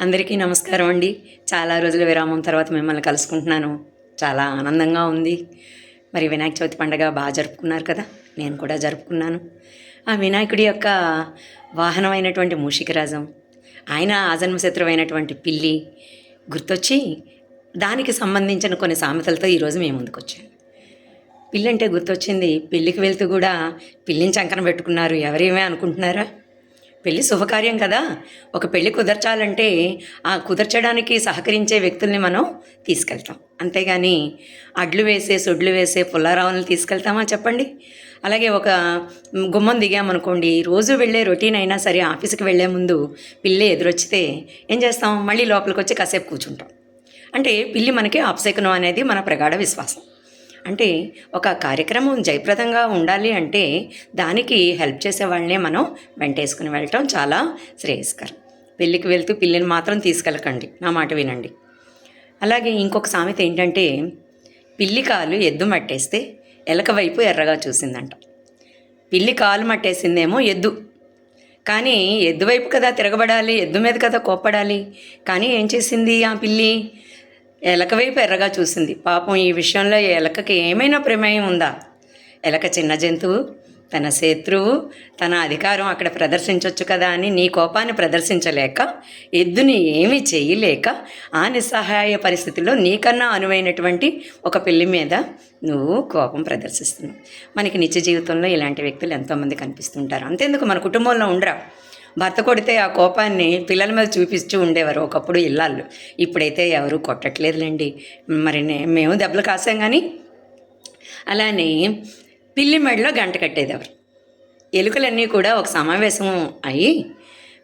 అందరికీ నమస్కారం అండి. చాలా రోజుల విరామం తర్వాత మిమ్మల్ని కలుసుకుంటున్నాను. చాలా ఆనందంగా ఉంది. మరి వినాయక చవితి పండగ బాగా జరుపుకున్నారు కదా? నేను కూడా జరుపుకున్నాను. ఆ వినాయకుడి యొక్క వాహనమైనటువంటి మూషికరాజం ఆయన ఆజన్మశత్రువైనటువంటి పిల్లి గుర్తొచ్చి దానికి సంబంధించిన కొన్ని సామెతలతో ఈరోజు మేము ముందుకు పిల్లి అంటే గుర్తొచ్చింది పెళ్ళికి వెళ్తూ కూడా పిల్లిని చంకన పెట్టుకున్నారు. ఎవరేమే అనుకుంటున్నారా? పెళ్ళి శుభకార్యం కదా. ఒక పెళ్ళి కుదర్చాలంటే ఆ కుదర్చడానికి సహకరించే వ్యక్తుల్ని మనం తీసుకెళ్తాం. అంతేగాని అడ్లు వేసే సొడ్లు వేసే పుల్లారావులను తీసుకెళ్తామా చెప్పండి? అలాగే ఒక గుమ్మం దిగామనుకోండి రోజు వెళ్ళే రొటీన్ అయినా సరే ఆఫీస్కి వెళ్ళే ముందు పిల్లి ఎదురొచ్చితే ఏం చేస్తాం? మళ్ళీ లోపలికి వచ్చి కాసేపు కూర్చుంటాం. అంటే పిల్లి మనకి ఆప్సేకనం అనేది మన ప్రగాఢ విశ్వాసం. అంటే ఒక కార్యక్రమం జయప్రదంగా ఉండాలి అంటే దానికి హెల్ప్ చేసే వాళ్ళనే మనం వెంటేసుకుని వెళ్ళటం చాలా శ్రేయస్కరం. పెళ్ళికి వెళ్తూ పిల్లిని మాత్రం తీసుకెళ్ళకండి. నా మాట వినండి. అలాగే ఇంకొక సామెత ఏంటంటే పిల్లి కాలు ఎద్దు మట్టేస్తే ఎలక వైపు ఎర్రగా చూసిందంట. పిల్లి కాలు మట్టేసిందేమో ఎద్దు. కానీ ఎద్దు వైపు కదా తిరగబడాలి ఎద్దు మీద కదా కోప్పడాలి. కానీ ఏం చేసింది ఆ పిల్లి? ఎలక వైపు ఎర్రగా చూసింది. పాపం ఈ విషయంలో ఎలకకి ఏమైనా ప్రమేయం ఉందా? ఎలక చిన్న జంతువు తన శత్రువు తన అధికారం అక్కడ ప్రదర్శించవచ్చు కదా అని నీ కోపాన్ని ప్రదర్శించలేక ఎద్దుని ఏమీ చేయలేక ఆ నిస్సహాయ పరిస్థితిలో నీకన్నా అనువైనటువంటి ఒక పెళ్ళి మీద నువ్వు కోపం ప్రదర్శిస్తున్నావు. మనకి నిత్య జీవితంలో ఇలాంటి వ్యక్తులు ఎంతోమంది కనిపిస్తుంటారు. అంతేందుకు? మన కుటుంబంలో ఉండరా? భర్త కొడితే ఆ కోపాన్ని పిల్లల మీద చూపిస్తూ ఉండేవారు ఒకప్పుడు ఇల్లాళ్ళు. ఇప్పుడైతే ఎవరు కొట్టట్లేదులేండి. మరి మేము దెబ్బలు కాసాం కానీ అలానే పిల్లి మెడలో గంట కట్టేదెవరు ఎలుకలన్నీ కూడా ఒక సమావేశం అయ్యి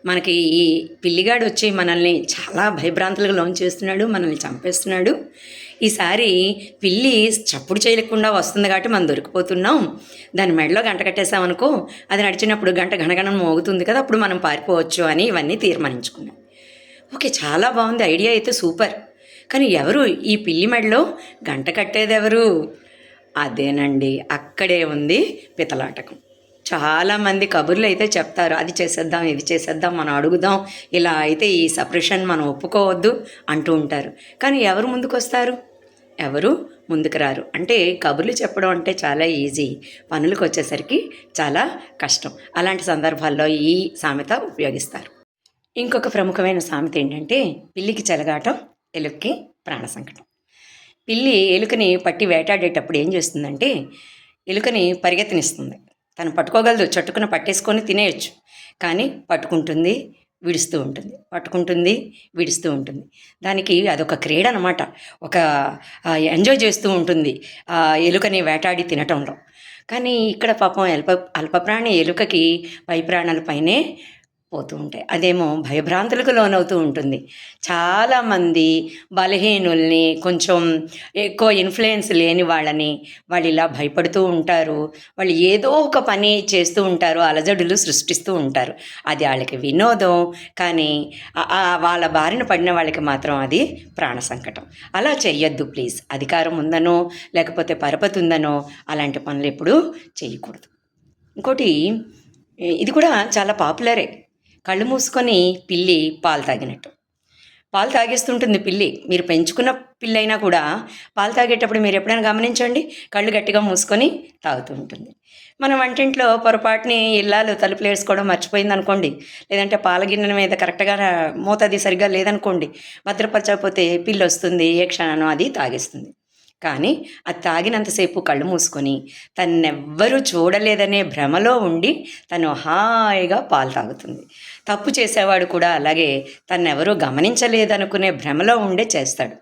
మనకి ఈ పిల్లిగాడు వచ్చి మనల్ని చాలా భయభ్రాంతులకు లోన్ చేస్తున్నాడు మనల్ని చంపేస్తున్నాడు. ఈసారి పిల్లి చప్పుడు చేయలేకుండా వస్తుంది కాబట్టి మనం దొరికిపోతున్నాం. దాని మెడలో గంట కట్టేసామనుకో అది నడిచినప్పుడు గంట గణగణం మోగుతుంది కదా అప్పుడు మనం పారిపోవచ్చు అని ఇవన్నీ తీర్మానించుకున్నాం. ఓకే చాలా బాగుంది ఐడియా అయితే సూపర్. కానీ ఎవరు ఈ పిల్లి మెడలో గంట కట్టేది ఎవరు? అదేనండి అక్కడే ఉంది పితలాటకం. చాలామంది కబుర్లు అయితే చెప్తారు అది చేసేద్దాం ఇది చేసేద్దాం మనం అడుగుదాం ఇలా అయితే ఈ సపరేషన్ మనం ఒప్పుకోవద్దు అంటూ ఉంటారు. కానీ ఎవరు ముందుకు వస్తారు ఎవరు ముందుకు రారు. అంటే కబుర్లు చెప్పడం అంటే చాలా ఈజీ. పనులకు వచ్చేసరికి చాలా కష్టం. అలాంటి సందర్భాల్లో ఈ సామెత ఉపయోగిస్తారు. ఇంకొక ప్రముఖమైన సామెత ఏంటంటే పిల్లికి చెలగాటం ఎలుక్కి ప్రాణ సంకటం. పిల్లి ఎలుకని పట్టి వేటాడేటప్పుడు ఏం చేస్తుందంటే ఎలుకని పరిగెత్తనిస్తుంది. తను పట్టుకోగలదు. చట్టుకున పట్టేసుకొని తినేయచ్చు. కానీ పట్టుకుంటుంది విడుస్తూ ఉంటుంది. పట్టుకుంటుంది విడుస్తూ ఉంటుంది. దానికి అదొక క్రీడ అనమాట ఒక ఎంజాయ్ చేస్తూ ఉంటుంది. ఆ ఎలుకని వేటాడి తినటంలో. కానీ ఇక్కడ పాపం అల్ప అల్పప్రాణి ఎలుకకి పై ప్రాణాలపైనే పోతూ ఉంటాయి. అదేమో భయభ్రాంతులకు లోనవుతూ ఉంటుంది. చాలామంది బలహీనుల్ని కొంచెం ఎక్కువ ఇన్ఫ్లుయెన్స్ లేని వాళ్ళని వాళ్ళు ఇలా భయపడుతూ ఉంటారు. వాళ్ళు ఏదో ఒక పని చేస్తూ ఉంటారు. అలజడులు సృష్టిస్తూ ఉంటారు. అది వాళ్ళకి వినోదం కానీ వాళ్ళ బారిన పడిన వాళ్ళకి మాత్రం అది ప్రాణ సంకటం. అలా చెయ్యొద్దు ప్లీజ్. అధికారం ఉందనో లేకపోతే పరపతి ఉందనో అలాంటి పనులు ఎప్పుడూ చేయకూడదు ఇంకోటి ఇది కూడా చాలా పాపులరే. కళ్ళు మూసుకొని పిల్లి పాలు తాగినట్టు. పాలు తాగేస్తుంటుంది పిల్లి. మీరు పెంచుకున్న పిల్లి అయినా కూడా పాలు తాగేటప్పుడు మీరు ఎప్పుడైనా గమనించండి? కళ్ళు గట్టిగా మూసుకొని తాగుతూ ఉంటుంది. మనం వంటింట్లో పొరపాటుని ఇల్లాలు తలుపులు వేసుకోవడం మర్చిపోయింది అనుకోండి లేదంటే పాల గిన్నెల మీద కరెక్ట్గా మోతాది సరిగ్గా లేదనుకోండి. భద్రపరచకపోతే పిల్లి వస్తుంది ఏ క్షణానో అది తాగేస్తుంది. కానీ అది తాగినంతసేపు కళ్ళు మూసుకొని తన్నెవ్వరూ చూడలేదనే భ్రమలో ఉండి తను హాయిగా పాలు తాగుతుంది. తప్పు చేసేవాడు కూడా అలాగే తన్నెవరూ గమనించలేదనుకునే భ్రమలో ఉండే చేస్తాడు.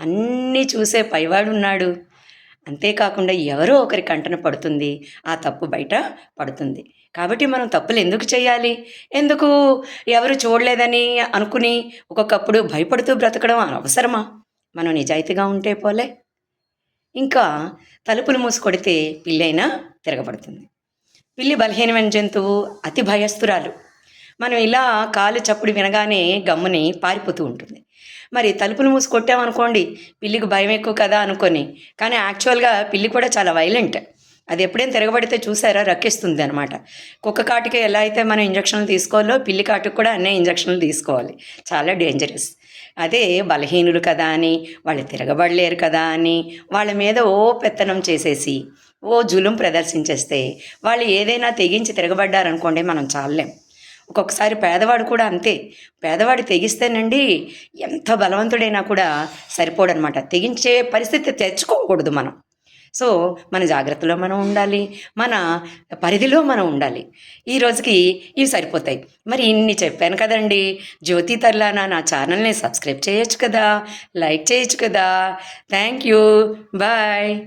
అన్నీ చూసే పైవాడున్నాడు. అంతేకాకుండా ఎవరో ఒకరి కంటన పడుతుంది. ఆ తప్పు బయట పడుతుంది. కాబట్టి మనం తప్పులు ఎందుకు చేయాలి? ఎందుకు ఎవరు చూడలేదని అనుకుని ఒక్కొక్కప్పుడు భయపడుతూ బ్రతకడం అవసరమా? మనం నిజాయితీగా ఉంటే పోలే. ఇంకా తలుపులు మూసి కొడితే పిల్లైనా తిరగబడుతుంది. పిల్లి బలహీనమైన జంతువు అతి భయస్తురాలు. మనం ఇలా కాలు చప్పుడు వినగానే గమ్ముని పారిపోతూ ఉంటుంది. మరి తలుపులు మూసి కొట్టామనుకోండి పిల్లికి భయం ఎక్కువ కదా అనుకొని. కానీ యాక్చువల్గా పిల్లి కూడా చాలా వైలెంట్. అది ఎప్పుడైనా తిరగబడితే చూసారా రక్కిస్తుంది అనమాట కుక్క కాటుకి ఎలా అయితే మనం ఇంజక్షన్లు తీసుకోవాలో పిల్లి కాటుకు కూడా అన్నీ ఇంజక్షన్లు తీసుకోవాలి. చాలా డేంజరస్ అదే బలహీనులు కదా అని వాళ్ళు తిరగబడలేరు కదా అని వాళ్ళ మీద ఓ పెత్తనం చేసేసి ఓ జులుం ప్రదర్శించేస్తే వాళ్ళు ఏదైనా తెగించి తిరగబడ్డారనుకోండి మనం చాలలేం. ఒక్కొక్కసారి పేదవాడు కూడా అంతే. పేదవాడు తెగిస్తేనండి ఎంత బలవంతుడైనా కూడా సరిపోడనమాట. తెగించే పరిస్థితి తెచ్చుకోకూడదు మనం. సో మన జాగ్రత్తలో మనం ఉండాలి. మన పరిధిలో మనం ఉండాలి. ఈ రోజుకి ఇవి సరిపోతాయి. మరి ఇన్ని చెప్పాను కదండి. జ్యోతి తర్లానా నా ఛానల్ని సబ్స్క్రైబ్ చేయొచ్చు కదా? లైక్ చేయొచ్చు కదా? Thank you. బాయ్.